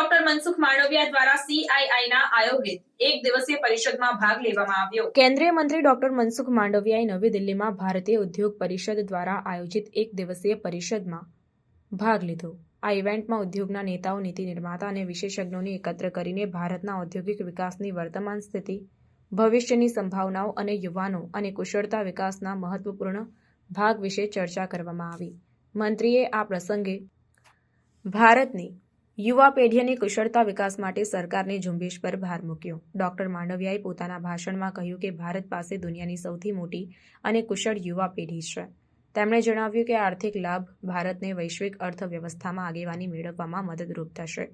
માંડવિયા દ્વારા સીઆઈઆઈના આયોજિત એક દિવસીય પરિષદમાં ભાગ લેવામાં આવ્યો. કેન્દ્રીય મંત્રી ડોક્ટર મનસુખ માંડવિયાએ નવી દિલ્હીમાં ભારતીય ઉદ્યોગ પરિષદ દ્વારા આયોજિત એક દિવસીય પરિષદમાં ભાગ લીધો. આ ઇવેન્ટમાં ઉદ્યોગના નેતાઓ, નીતિ નિર્માતા અને વિશેષજ્ઞોને એકત્ર કરીને ભારતના ઔદ્યોગિક વિકાસની વર્તમાન સ્થિતિ, ભવિષ્યની સંભાવનાઓ અને યુવાનો અને કુશળતા વિકાસના મહત્વપૂર્ણ ભાગ વિશે ચર્ચા કરવામાં આવી. મંત્રીએ આ પ્રસંગે ભારતની યુવા પેઢીની કુશળતા વિકાસ માટે સરકારની ઝુંબેશ પર ભાર મૂક્યો. ડોક્ટર માંડવિયાએ પોતાના ભાષણમાં કહ્યું કે ભારત પાસે દુનિયાની સૌથી મોટી અને કુશળ યુવા પેઢી છે. તેમણે જણાવ્યું કે આર્થિક લાભ ભારતને વૈશ્વિક અર્થવ્યવસ્થામાં આગેવાની મેળવવામાં મદદરૂપ થશે.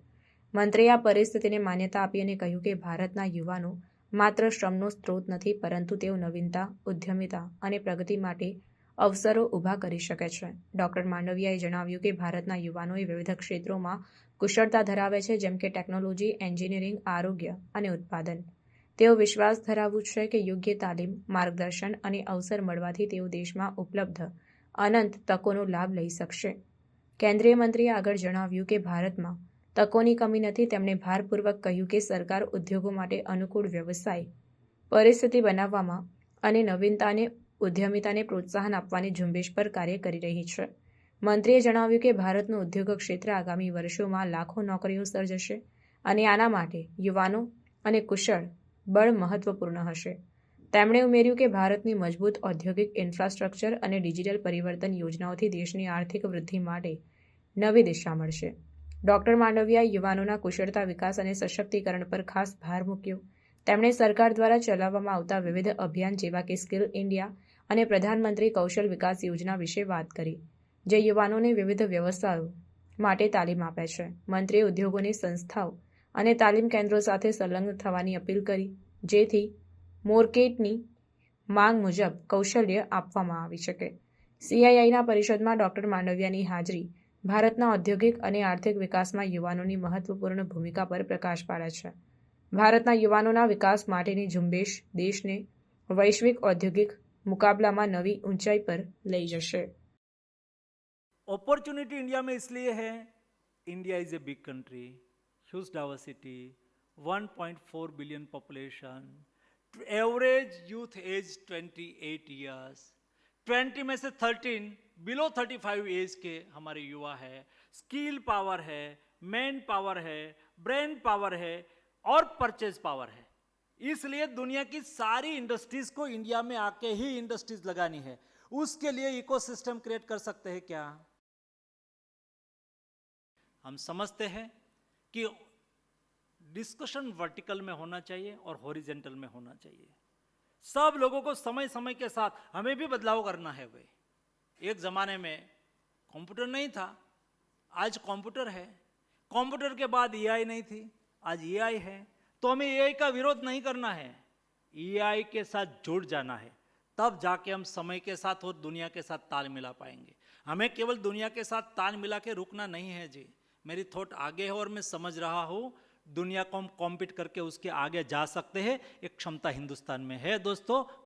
મંત્રીએ આ પરિસ્થિતિને માન્યતા આપી અને કહ્યું કે ભારતના યુવાનો માત્ર શ્રમનો સ્ત્રોત નથી પરંતુ તેઓ નવીનતા, ઉદ્યમિતા અને પ્રગતિ માટે અવસરો ઊભા કરી શકે છે. ડોક્ટર માંડવિયાએ જણાવ્યું કે ભારતના યુવાનોએ વિવિધ ક્ષેત્રોમાં કુશળતા ધરાવે છે, જેમ કે ટેકનોલોજી, એન્જિનિયરિંગ, આરોગ્ય અને ઉત્પાદન. તેઓ વિશ્વાસ ધરાવું છે કે યોગ્ય તાલીમ, માર્ગદર્શન અને અવસર મળવાથી તેઓ દેશમાં ઉપલબ્ધ અનંત તકોનો લાભ લઈ શકશે. કેન્દ્રીય મંત્રીએ આગળ જણાવ્યું કે ભારતમાં તકોની કમી નથી, તેમણે ભારપૂર્વક કહ્યું કે સરકાર ઉદ્યોગો માટે અનુકૂળ વ્યવસાય, પરિસ્થિતિ બનાવવામાં અને નવીનતાને ઉદ્યમિતાને પ્રોત્સાહન આપવાની ઝુંબેશ પર કાર્ય કરી રહી છે. મંત્રીએ જણાવ્યું કે ભારતનું ઉદ્યોગ ક્ષેત્ર આગામી વર્ષોમાં લાખો નોકરીઓ સર્જશે અને આના માટે યુવાનો અને કુશળ બળ મહત્વપૂર્ણ હશે. તેમણે ઉમેર્યું કે ભારતની મજબૂત ઔદ્યોગિક ઇન્ફ્રાસ્ટ્રક્ચર અને ડિજિટલ પરિવર્તન યોજનાઓથી દેશની આર્થિક વૃદ્ધિ માટે નવી દિશા મળશે. ડોક્ટર માંડવિયાએ યુવાનોના કુશળતા વિકાસ અને સશક્તિકરણ પર ખાસ ભાર મૂક્યો. તેમણે સરકાર દ્વારા ચલાવવામાં આવતા વિવિધ અભિયાન જેવા કે સ્કિલ ઇન્ડિયા અને પ્રધાનમંત્રી કૌશલ વિકાસ યોજના વિશે વાત કરી, જે યુવાનોને વિવિધ વ્યવસાયો માટે તાલીમ આપે છે. મંત્રીએ ઉદ્યોગોની સંસ્થાઓ અને તાલીમ કેન્દ્રો સાથે સંલગ્ન થવાની અપીલ કરી, જેથી મોર્કેટની માંગ મુજબ કૌશલ્ય આપવામાં આવી શકે. સીઆઈઆઈના પરિષદમાં ડોક્ટર માંડવિયાની હાજરી ભારતના ઔદ્યોગિક અને આર્થિક વિકાસમાં યુવાનોની મહત્વપૂર્ણ ભૂમિકા પર પ્રકાશ પાડે છે. ભારતના યુવાનોના વિકાસ માટેની ઝુંબેશ દેશને વૈશ્વિક ઔદ્યોગિક મુકાબલામાં નવી ઊંચાઈ પર લઈ જશે अपॉर्चुनिटी इंडिया में इसलिए है India is a big country huge diversity 1.4 billion population average youth age 28 years 20 में से 13 बिलो 35 एज के हमारे युवा है स्किल पावर है मैन पावर है ब्रेन पावर है और परचेज पावर है इसलिए दुनिया की सारी इंडस्ट्रीज़ को इंडिया में आके ही इंडस्ट्रीज़ लगानी है। उसके लिए इकोसिस्टम क्रिएट कर सकते हैं क्या? हम समझते हैं कि डिस्कशन वर्टिकल में होना चाहिए और हॉरिजेंटल में होना चाहिए। सब लोगों को समय समय के साथ हमें भी बदलाव करना है भाई। एक जमाने में कंप्यूटर नहीं था, आज कंप्यूटर है। कंप्यूटर के बाद एआई नहीं थी, आज एआई है। तो हमें एआई का विरोध नहीं करना है। एआई के साथ जुड़ जाना है। तब जाके हम समय के साथ और दुनिया के साथ ताल मिला पाएँगे। हमें केवल दुनिया के साथ ताल मिला के रुकना नहीं है जी। मेरी थॉट आगे है और मैं समझ रहा हूँ। दुनिया को हम कॉम्पीट करके उसके आगे जा सकते हैं। एक क्षमता हिंदुस्तान में है दोस्तों।